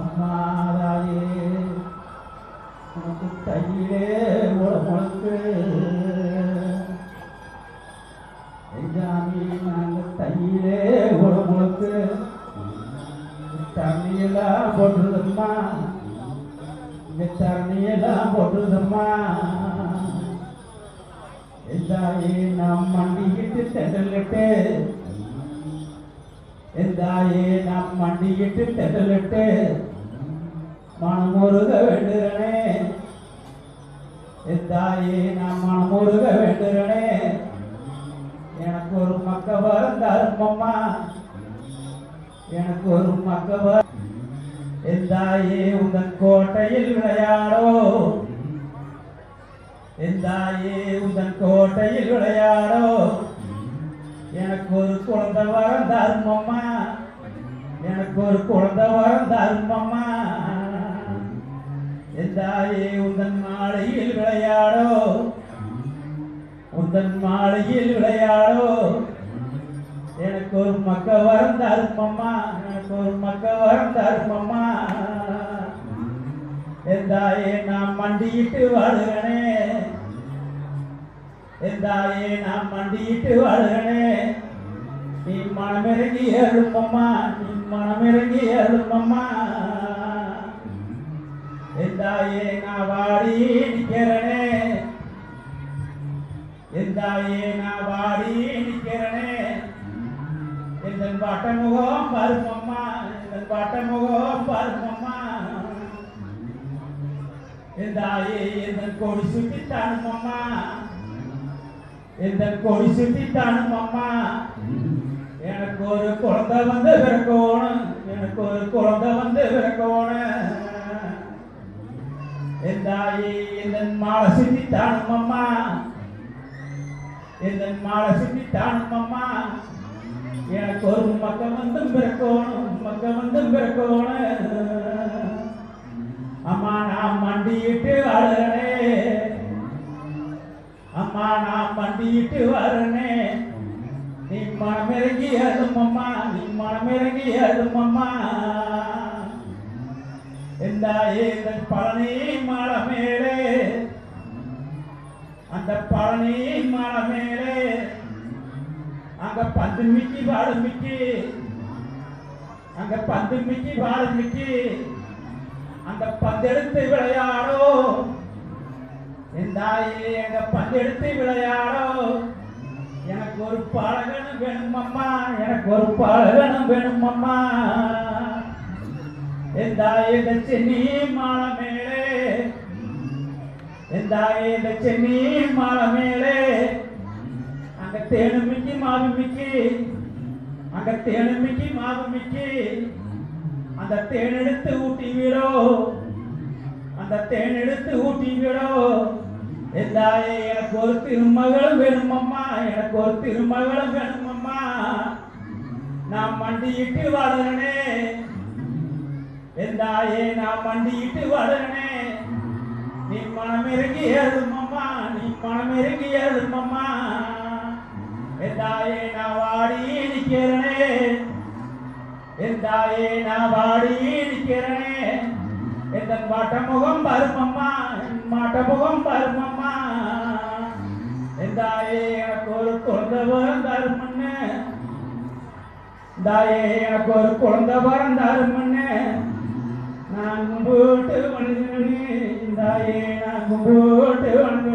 அம்மாதாயே உனக்கு கையிலே உடம்புக்கு ஜாமி நாங்கள் கையிலே உடம்புக்கு தண்ணியெல்லாம் போட்டுருதம்மா. இங்க தண்ணியெல்லாம் போட்டுருதம்மா. எந்தாயே நாம் மண்டிக்கிட்டு தெண்டலிட்டு நாம் மண்டிக்கிட்டு மனம் மனமுருக வேண்டுகிறனே தாயே நான் மனம் மனமுருக வேண்டுகிறனே எனக்கு ஒரு மக்க தருமம்மா எனக்கு ஒரு மக்கவர் எந்தாயே உங்கள் கோட்டையில் விளையாடோ. எந்தாயே உங்கள் கோட்டையில் விளையாடோ. எனக்கு ஒரு குழந்தை வரம் தருமம்மா எனக்கு ஒரு குழந்தை வரம் தருமம்மா எந்தாயே உந்தன் மாலையில் விளையாடோ? உந்தன் மாலையில் விளையாடோ? எனக்கு ஒரு மக்க வரம் தருமம்மா எனக்கு ஒரு மக்க வரம் தருமம்மா எந்தாயே நான் மண்டியிட்டு வாழுகிறனே? எந்தாயே நான் மண்டியிட்டு வாழுகிறனே? நீ மனமிறங்கி எழுப்பம்மா நீ மனமிறங்கி எழுப்பம்மா. எந்தாயே நான் வாடி நிற்கிறனே எந்தாயே நான் வாடி நிற்கிறனே எந்தன் பாட்டமுகம் பருமம்மா எந்தன் பாட்டமுகம் பருப்பம்மா எந்தாயே எந்த கொடி சுத்தி தானுமம்மா எந்த கொடி சுத்தி தானுமம்மா எனக்கு ஒரு குழந்தை வந்து பிறக்கணும். எனக்கு ஒரு குழந்தை வந்து பிறக்கணும். தாயி என் மாலை சுத்தி தானுமம்மா என் மாலை சுத்தி தானுமம்மா எனக்கு ஒரு மக்க வந்து பிறக்கணும். மக்க வந்து பிறக்கணும். அம்மா நான் மண்டியிட்டு வரனே அம்மா நான் மண்டியிட்டு வரனே நீ மனமிறங்கி அழுமம்மா நீ மனமிறங்கி அழுமம்மா இந்த பழனி மலை மேலே? அந்த பழனி மலை மேலே? அங்க பந்து மிக்கி வாடு மிக்கி. அங்க பந்து மிக்கி வாடு மிக்கி. அந்த பந்தெடுத்து விளையாடோ? எந்தாயே அங்க பந்தெடுத்து விளையாடோ? ஒரு பாலகனும் வேணுமம்மா. எனக்கு ஒரு பாலகனும் வேணுமம்மா. எந்தாயே இந்த சென்னி மாலை மேலே எந்தாயே இந்த சென்னி மாலை மேலே அங்க தேனு மிக்கி மாவு மிக்கி. அங்க தேனு மிக்கி மாவு மிக்கி. அந்த தேன் எடுத்து ஊட்டி விடோ. அந்த தேன் எடுத்து ஊட்டி விடோ. எல்லாரே எனக்கு ஒரு திருமகளும் வேணுமம்மா. எனக்கு ஒரு திருமகளும் வேணுமம்மா. நான் மண்டியிட்டு வாடுறனே எந்தாயே நான் மண்டியிட்டு வாடுறனே நீ மனம் இறங்கி எழுதுமம்மா நீ மனம் இறங்கி எழுதுமம்மா எந்தாயே நான் வாடி நிற்கிறனே. எந்தாயே நான் வாடி நிற்கிறனே. எந்த மாட்ட முகம் வருமம்மா. மாட்ட முகம் தாயே எனக்கு ஒரு குழந்தை பிறந்தாரு முன்னே நான் கும்பிட்டு வணங்குறேன் தாயே நான் கும்பிட்டு வணங்குறேன்